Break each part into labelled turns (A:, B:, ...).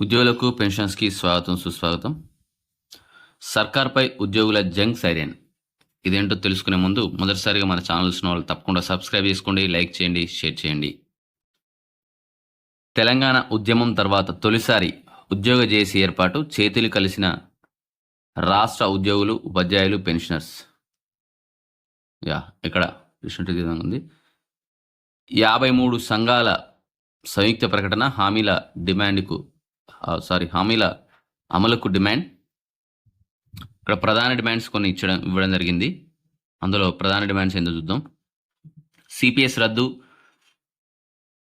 A: ఉద్యోగులకు పెన్షన్స్కి స్వాగతం సుస్వాగతం. సర్కార్పై ఉద్యోగుల జంగ్ సైరన్. ఇదేంటో తెలుసుకునే ముందు మొదటిసారిగా మన ఛానల్ చూసిన వాళ్ళు తప్పకుండా సబ్స్క్రైబ్ చేసుకోండి లైక్ చేయండి షేర్ చేయండి. తెలంగాణ ఉద్యమం తర్వాత తొలిసారి ఉద్యోగ జేసీ ఏర్పాటు చేతులు కలిసిన రాష్ట్ర ఉద్యోగులు ఉపాధ్యాయులు పెన్షనర్స్. యా ఇక్కడ చూసినట్టు ఉంది. యాభై మూడు సంఘాల సంయుక్త ప్రకటన హామీల డిమాండ్కు సారీ హామీల అమలుకు డిమాండ్. ఇక్కడ ప్రధాన డిమాండ్స్ కొన్ని ఇచ్చడం ఇవ్వడం జరిగింది. అందులో ప్రధాన డిమాండ్స్ ఏందో చూద్దాం. సిపిఎస్ రద్దు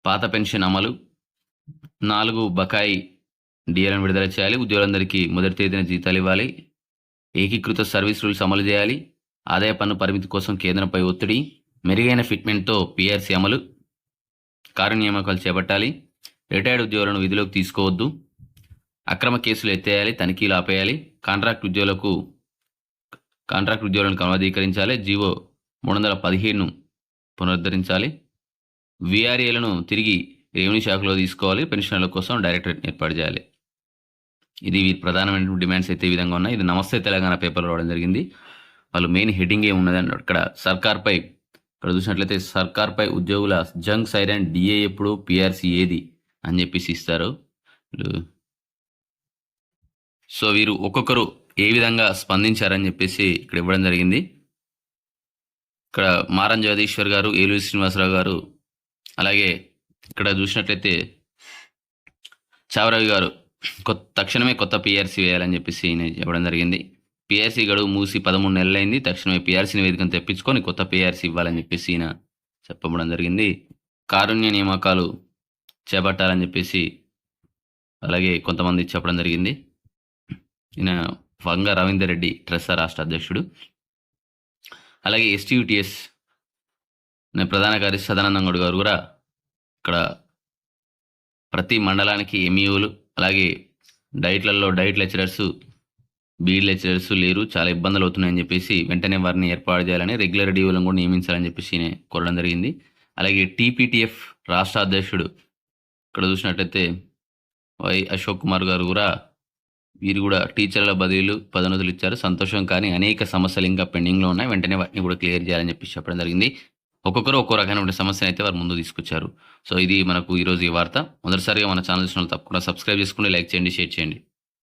A: పాత పెన్షన్ అమలు నాలుగు బకాయి డిఎల్ఎన్ విడుదల చేయాలి ఉద్యోగులందరికీ మొదటి తేదీన జీతాలు ఇవ్వాలి ఏకీకృత సర్వీస్ రూల్స్ అమలు చేయాలి ఆదాయ పన్ను పరిమితి కోసం కేంద్రంపై ఒత్తిడి మెరుగైన ఫిట్మెంట్తో పిఆర్సీ అమలు కారు నియామకాలు చేపట్టాలి రిటైర్డ్ ఉద్యోగులను విధిలోకి తీసుకోవద్దు. అక్రమ కేసులు ఎత్తేయాలి తనిఖీలు ఆపేయాలి. కాంట్రాక్ట్ ఉద్యోగులకు కాంట్రాక్ట్ ఉద్యోగులను క్రమధీకరించాలి జీవో మూడు వందల పదిహేడును పునరుద్ధరించాలి. విఆర్ఏలను తిరిగి రెవెన్యూ శాఖలో తీసుకోవాలి. పెన్షనర్ల కోసం డైరెక్టరేట్ ఏర్పాటు చేయాలి. ఇది ప్రధానమైన డిమాండ్స్ అయితే ఈ విధంగా ఉన్నాయి. ఇది నమస్తే తెలంగాణ పేపర్లో రావడం జరిగింది. వాళ్ళు మెయిన్ హెడ్డింగ్ ఏమున్నదని అక్కడ సర్కార్పై ఇక్కడ చూసినట్లయితే సర్కార్పై ఉద్యోగుల జంగ్ సైరన్ డిఏ ఎప్పుడు పిఆర్సీ ఏది? అని చెప్పేసి ఇస్తారు. సో వీరు ఒక్కొక్కరు ఏ విధంగా స్పందించారని చెప్పేసి ఇక్కడ ఇవ్వడం జరిగింది. ఇక్కడ మారం జగదీశ్వర్ గారు ఏలూరు శ్రీనివాసరావు గారు అలాగే ఇక్కడ చూసినట్లయితే చావరవి గారు కొత్త తక్షణమే కొత్త పిఆర్సీ వేయాలని చెప్పేసి చెప్పడం జరిగింది. పిఆర్సీ గడువు మూసి పదమూడు నెలలైంది. తక్షణమే పిఆర్సీ నివేదికను తెప్పించుకొని కొత్త పిఆర్సీ ఇవ్వాలని చెప్పేసి ఈయన చెప్పడం జరిగింది. కారుణ్య నియామకాలు చేపట్టాలని చెప్పేసి అలాగే కొంతమంది చెప్పడం జరిగింది. ఈయన వంగ రవీందర్ రెడ్డి ట్రెస్సా రాష్ట్ర అధ్యక్షుడు. అలాగే ఎస్టీయూటీఎస్ ప్రధాన కార్యదర్శి సదానందం గౌడ్ గారు కూడా ఇక్కడ ప్రతి మండలానికి ఎంఈఓలు అలాగే డైట్లలో డైట్ లెక్చరర్స్ బీఈడి లెక్చరర్స్ లేరు. చాలా ఇబ్బందులు అవుతున్నాయని చెప్పేసి వెంటనే వారిని ఏర్పాటు చేయాలని రెగ్యులర్ డీఓలను కూడా నియమించాలని చెప్పేసి కోరడం జరిగింది. అలాగే టీపీటీఎఫ్ రాష్ట్ర అధ్యక్షుడు ఇక్కడ చూసినట్టయితే వై అశోక్ కుమార్ గారు కూడా వీరు కూడా టీచర్ల బదిలీలు పదోన్నతులు ఇచ్చారు. సంతోషం కానీ అనేక సమస్యలు ఇంకా పెండింగ్లో ఉన్నాయి. వెంటనే వాటిని కూడా క్లియర్ చేయాలని చెప్పి చెప్పడం జరిగింది. ఒక్కొక్కరు ఒక్కో రకమైన సమస్యను అయితే వారు ముందు తీసుకొచ్చారు. సో ఇది మనకు ఈరోజు ఈ వార్త. మొదటిసారిగా మన ఛానల్ చూసిన తప్పకుండా సబ్స్క్రైబ్ చేసుకుని లైక్ చేయండి షేర్ చేయండి.